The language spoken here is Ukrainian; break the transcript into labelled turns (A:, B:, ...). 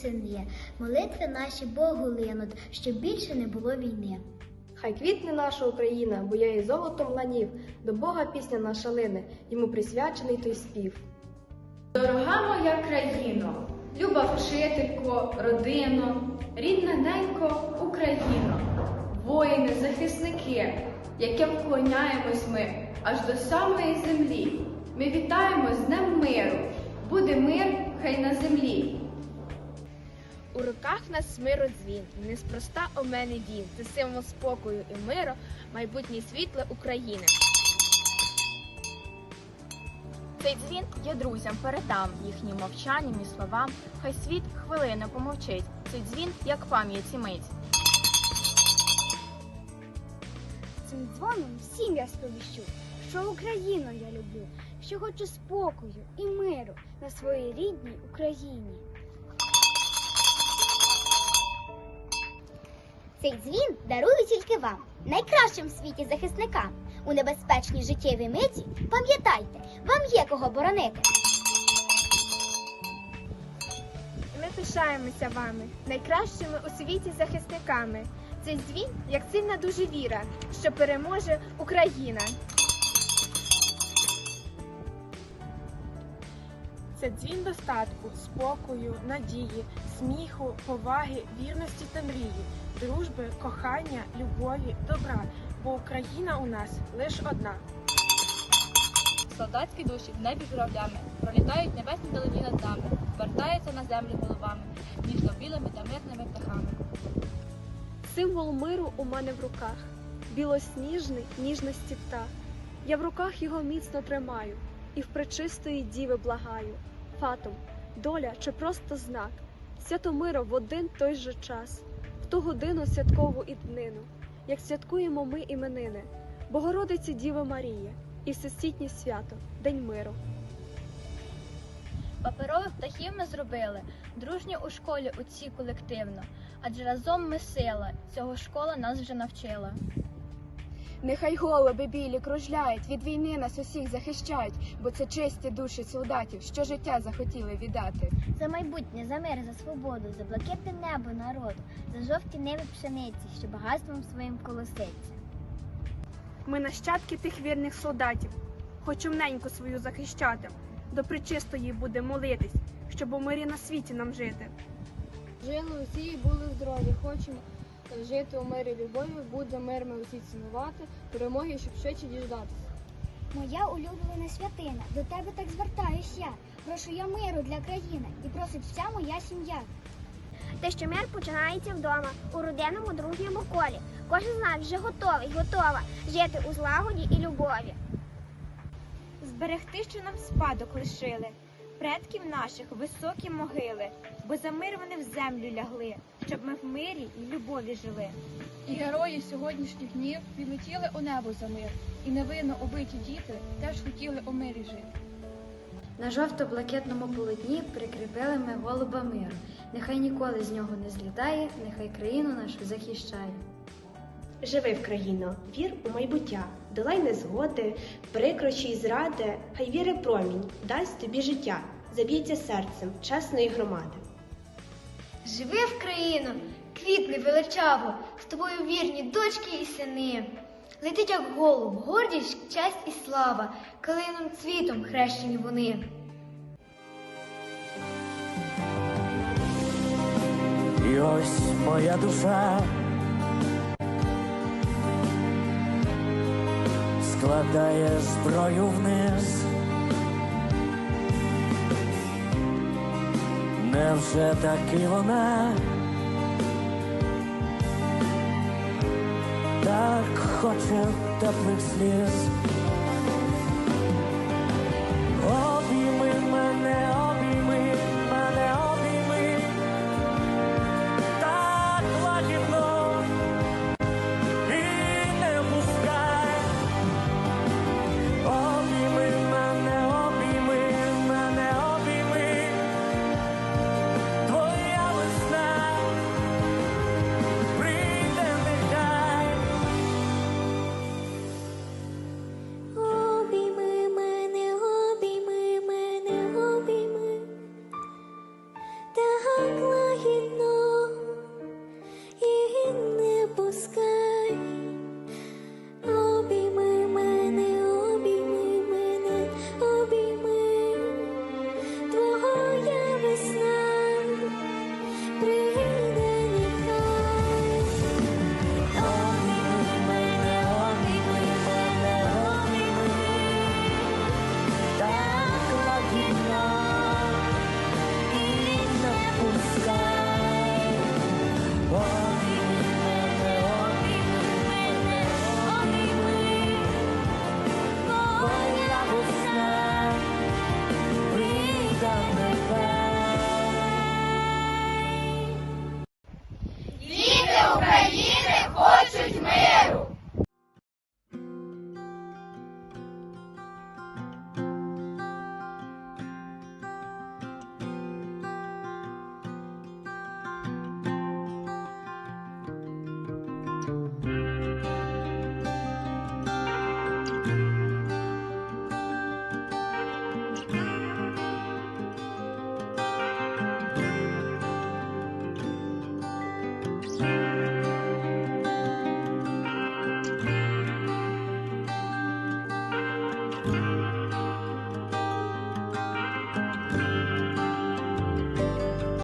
A: сини, молитви наші Богу линуть, щоб більше не було війни.
B: Хай квітне наша Україна, бо я її золотом ланів, до Бога пісня наша лине, йому присвячений той спів.
C: Дорога моя країно, люба вчителько, родино, рідна ненько, Україно, воїни, захисники, яким вклоняємось ми аж до самої землі. Ми вітаємо з Днем миру, буде мир хай на землі.
D: У руках нас миродзвін, неспроста у мене він. Це символ спокою і миру, майбутнє світле України. Цей дзвін я друзям передам їхнім мовчанням і словам. Хай світ хвилину помовчить. Цей дзвін як пам'яті мить.
E: Цим дзвоном всім я сповіщу, що Україну я люблю, що хочу спокою і миру на своїй рідній Україні.
A: Цей дзвін дарую тільки вам, найкращим в світі захисникам. У небезпечній життєвій миті пам'ятайте, вам є кого боронити.
D: Ми пишаємося вами, найкращими у світі захисниками. Цей дзвін як сильна дуже віра, що переможе Україна. Це дзвін достатку, спокою, надії, сміху, поваги, вірності та мрії, дружби, кохання, любові, добра. Бо Україна у нас лиш одна.
F: Солдатські душі в небі журавлями пролітають небесні далині над нами, вертаються на землю головами, ніжно-білими та мирними птахами.
G: Символ миру у мене в руках, білосніжний ніжності птах. Я в руках його міцно тримаю і в пречистої діви благаю. Фатум, доля чи просто знак, свято миру в один той же час, ту годину святкову і днину, як святкуємо ми іменини, Богородиці Діви Марії і всесвітнє свято, День миру.
F: Паперових птахів ми зробили, дружньо у школі оці колективно, адже разом ми сила, цього школа нас вже навчила.
D: Нехай голуби білі кружляють, від війни нас усіх захищають, бо це чисті душі солдатів, що життя захотіли віддати.
A: За майбутнє, за мир, за свободу, за блакитне небо народу, за жовті ниви пшениці, що багатством своїм колоситься.
G: Ми нащадки тих вірних солдатів, хоч умненьку свою захищати, до причистої буде молитись, щоб у мирі на світі нам жити.
B: Жили усі і були здорові, хочемо жити у мирі любові, буде мир ми усі цінувати, перемоги, щоб швидше діждатися.
E: Моя улюблена святина, до тебе так звертаюсь я. Прошу я миру для країни і просить вся моя сім'я.
H: Те, що мир починається вдома, у родинному дружньому колі. Кожен з нас вже готовий, готова жити у злагоді і любові.
D: Зберегти, що нам спадок лишили, предків наших високі могили, бо за мир вони в землю лягли, щоб ми в мирі і любові жили.
C: І герої сьогоднішніх днів відлетіли у небо за мир, і невинно убиті діти теж хотіли у мирі жити.
B: На жовто-блакитному полотні прикріпили ми голуба миру. Нехай ніколи з нього не злітає, нехай країну нашу захищає.
I: Живи в країно, вір у майбуття, долай незгоди, прикрощі й зради, хай віри промінь, дасть тобі життя, заб'ється серцем чесної громади.
A: Живи в країну, квітни величаво, з тобою вірні дочки і сини. Летить як голуб, гордість, честь і слава, калином цвітом хрещені вони.
J: І ось моя душа складає зброю вниз. Невже таки вона так хоче теплих сліз?